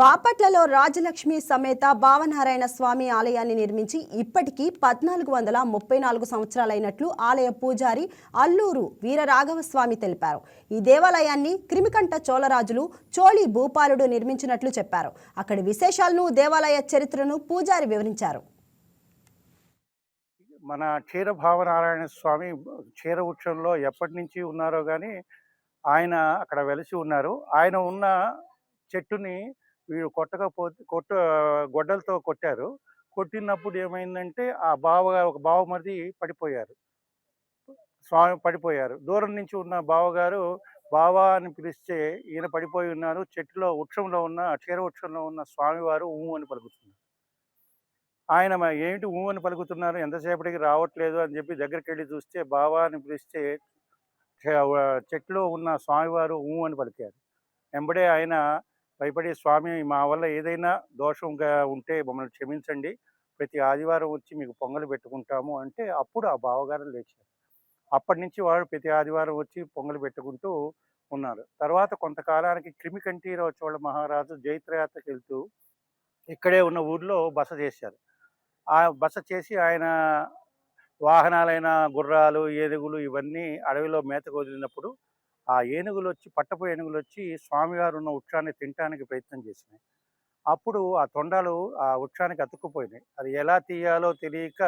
బాపట్లలో రాజలక్ష్మి సమేత భావనారాయణ స్వామి ఆలయాన్ని నిర్మించి ఇప్పటికీ పద్నాలుగు వందల ముప్పై నాలుగు సంవత్సరాలైనట్లు ఆలయ పూజారి అల్లూరు వీరరాఘవ స్వామి తెలిపారు. ఈ దేవాలయాన్ని క్రిమికంఠ చోళరాజులు చోళి భూపాలుడు నిర్మించినట్లు చెప్పారు. అక్కడి విశేషాలను దేవాలయ చరిత్రను పూజారి వివరించారు. మన క్షీర భావనారాయణ స్వామి క్షీర ఉత్సవంలో ఎప్పటి నుంచి ఉన్నారో కానీ ఆయన అక్కడ వెలిసి ఉన్నారు. ఆయన ఉన్న చెట్టుని వీడు కొట్టకపోతే కొట్ట గొడ్డలతో కొట్టారు. కొట్టినప్పుడు ఏమైందంటే ఆ బావగారు ఒక బావమరిది పడిపోయారు. స్వామి పడిపోయారు. దూరం నుంచి ఉన్న బావగారు బావా అని పిలిస్తే ఈయన పడిపోయి ఉన్నారు. చెట్టులో వృక్షంలో ఉన్న క్షీర వృక్షంలో ఉన్న స్వామివారు ఊ అని పలుకుతున్నారు. ఆయన ఏమిటి ఏంటి ఊ అని పలుకుతున్నారు? ఎంతసేపటికి రావట్లేదు? అని చెప్పి దగ్గరికి వెళ్ళి చూస్తే బావా అని పిలిస్తే చెట్టులో ఉన్న స్వామివారు ఊ అని పలికారు. వెంబడే ఆయన భయపడి స్వామి మా వల్ల ఏదైనా దోషంగా ఉంటే మమ్మల్ని క్షమించండి. ప్రతి ఆదివారం వచ్చి మీకు పొంగలు పెట్టుకుంటాము అంటే అప్పుడు ఆ బావగారు లేచారు. అప్పటి నుంచి వారు ప్రతి ఆదివారం వచ్చి పొంగలు పెట్టుకుంటూ ఉన్నారు. తర్వాత కొంతకాలానికి క్రిమికంఠీరావు చోళ మహారాజు జైత్రయాత్రకు వెళ్తూ ఇక్కడే ఉన్న ఊర్లో బస చేశారు. ఆ బస చేసి ఆయన వాహనాలైన గుర్రాలు ఏనుగులు ఇవన్నీ అడవిలో మేతకు వదిలినప్పుడు ఆ ఏనుగులు వచ్చి పట్టపు ఏనుగులు వచ్చి స్వామివారు ఉన్న వృక్షాన్ని తినటానికి ప్రయత్నం చేసినాయి. అప్పుడు ఆ తొండాలు ఆ వృక్షానికి అతుక్కుపోయినాయి. అది ఎలా తీయాలో తెలియక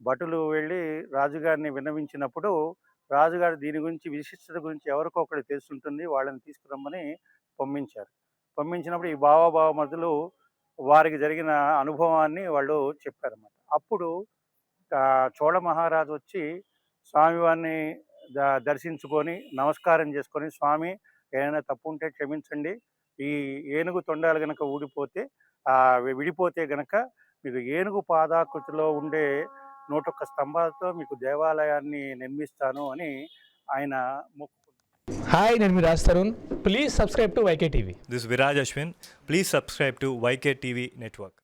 భటులు వెళ్ళి రాజుగారిని విన్నవించినప్పుడు రాజుగారు దీని గురించి విశిష్టత గురించి ఎవరికో ఒకటి తెలుసుంటుంది వాళ్ళని తీసుకురమ్మని పంపించారు. పంపించినప్పుడు ఈ బావ బావమరుదులు వారికి జరిగిన అనుభవాన్ని వాళ్ళు చెప్పారన్నమాట. అప్పుడు చోళ మహారాజు వచ్చి స్వామివారిని దర్శించుకొని నమస్కారం చేసుకొని స్వామి ఏదైనా తప్పు ఉంటే క్షమించండి ఈ ఏనుగు తొండాలు గనక ఊడిపోతే విడిపోతే గనక మీకు ఏనుగు పాదాకృతిలో ఉండే నూటొక్క స్తంభాలతో మీకు దేవాలయాన్ని నిర్మిస్తాను అని ఆయన మొక్కు హాయ్ నేను మీ Raj Tarun please subscribe to YK TV is Viraj Ashwin. Please subscribe to YK TV Network.